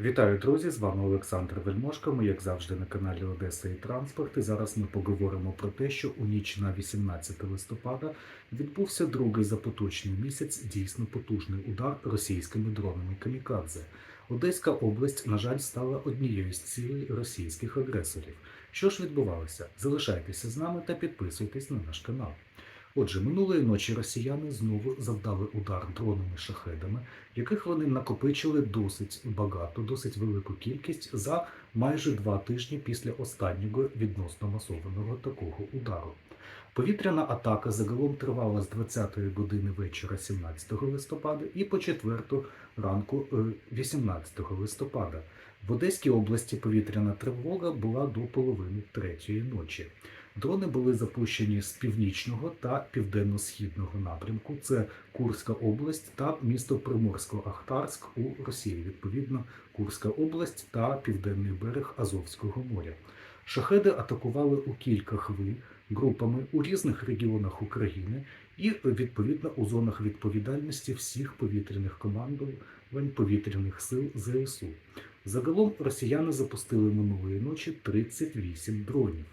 Вітаю, друзі! З вами Олександр Вельмошко. Ми, як завжди, на каналі Одеса і Транспорт. І зараз ми поговоримо про те, що у ніч на 18 листопада відбувся другий за поточний місяць дійсно потужний удар російськими дронами камікадзе. Одеська область, на жаль, стала однією з цілей російських агресорів. Що ж відбувалося? Залишайтеся з нами та підписуйтесь на наш канал. Отже, минулої ночі росіяни знову завдали удар дронами шахедами, яких вони накопичили досить багато, досить велику кількість за майже два тижні після останнього відносно масованого такого удару. Повітряна атака загалом тривала з 20-ї години вечора 17 листопада і по 4 ранку е, 18 листопада. В Одеській області повітряна тривога була до половини третьої ночі. Дрони були запущені з північного та південно-східного напрямку. Це Курська область та місто Приморсько-Ахтарськ у Росії. Відповідно, Курська область та південний берег Азовського моря. Шахеди атакували у кілька хвиль групами у різних регіонах України і відповідно у зонах відповідальності всіх повітряних командувань повітряних сил ЗСУ. Загалом росіяни запустили минулої ночі 38 дронів.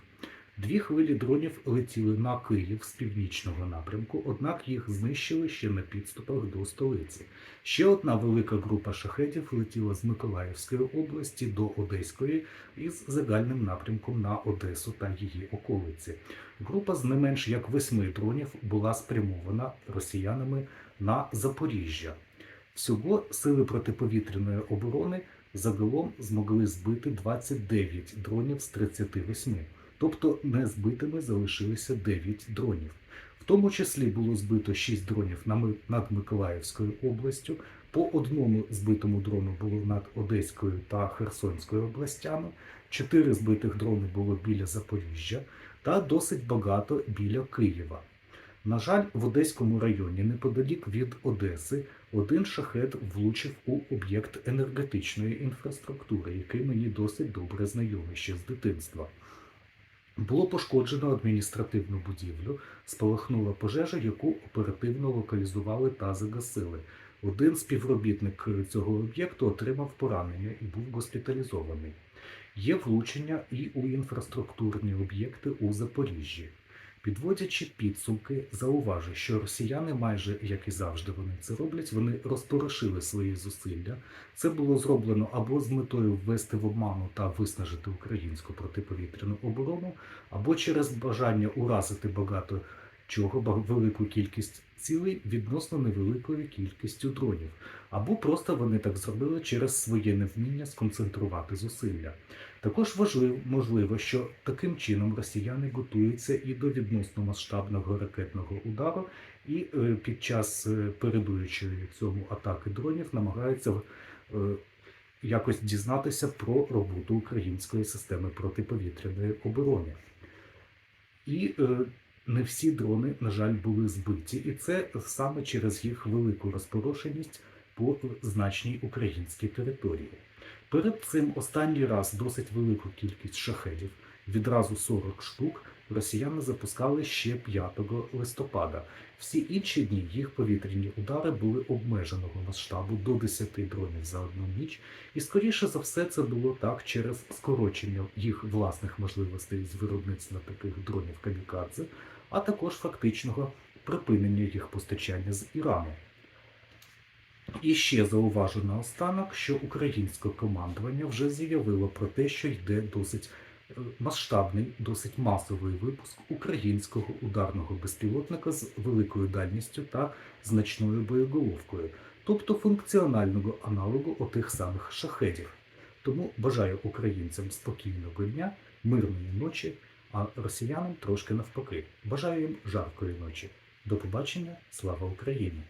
Дві хвилі дронів летіли на Київ з північного напрямку, однак їх знищили ще на підступах до столиці. Ще одна велика група шахетів летіла з Миколаївської області до Одеської із загальним напрямком на Одесу та її околиці. Група з не менш як восьми дронів була спрямована росіянами на Запоріжжя. Всього сили протиповітряної оборони загалом змогли збити 29 дронів з 38. Тобто не збитими залишилися 9 дронів. В тому числі було збито 6 дронів над Миколаївською областю. По одному збитому дрону було над Одеською та Херсонською областями. Чотири збитих дрони було біля Запоріжжя та досить багато біля Києва. На жаль, в Одеському районі, неподалік від Одеси, один шахет влучив у об'єкт енергетичної інфраструктури, який мені досить добре знайомий ще з дитинства. Було пошкоджено адміністративну будівлю, спалахнула пожежа, яку оперативно локалізували та загасили. Один співробітник цього об'єкту отримав поранення і був госпіталізований. Є влучення і у інфраструктурні об'єкти у Запоріжжі. Підводячи підсумки, зауважу, що росіяни, майже як і завжди вони це роблять, вони розпорошили свої зусилля. Це було зроблено або з метою ввести в обману та виснажити українську протиповітряну оборону, або через бажання уразити багато чого, велику кількість цілей відносно невеликою кількістю дронів, або просто вони так зробили через своє невміння сконцентрувати зусилля. Також важливо, можливо, що таким чином росіяни готуються і до відносно масштабного ракетного удару, і е, під час е, передуючої цьому атаки дронів намагаються е, якось дізнатися про роботу української системи протиповітряної оборони. І не всі дрони, на жаль, були збиті, і це саме через їх велику розпорошеність по значній українській території. Перед цим останній раз досить велику кількість шахедів, відразу 40 штук, росіяни запускали ще 5 листопада. Всі інші дні їх повітряні удари були обмеженого масштабу до 10 дронів за одну ніч, і скоріше за все це було так через скорочення їх власних можливостей з виробництва таких дронів камікадзе, а також фактичного припинення їх постачання з Ірану. І ще зауважу наостанок, що українське командування вже заявило про те, що йде досить е, масштабний, досить масовий випуск українського ударного безпілотника з великою дальністю та значною боєголовкою, тобто функціонального аналогу отих самих шахедів. Тому бажаю українцям спокійного дня, мирної ночі, а росіянам трошки навпаки. Бажаю їм жаркої ночі. До побачення, слава Україні!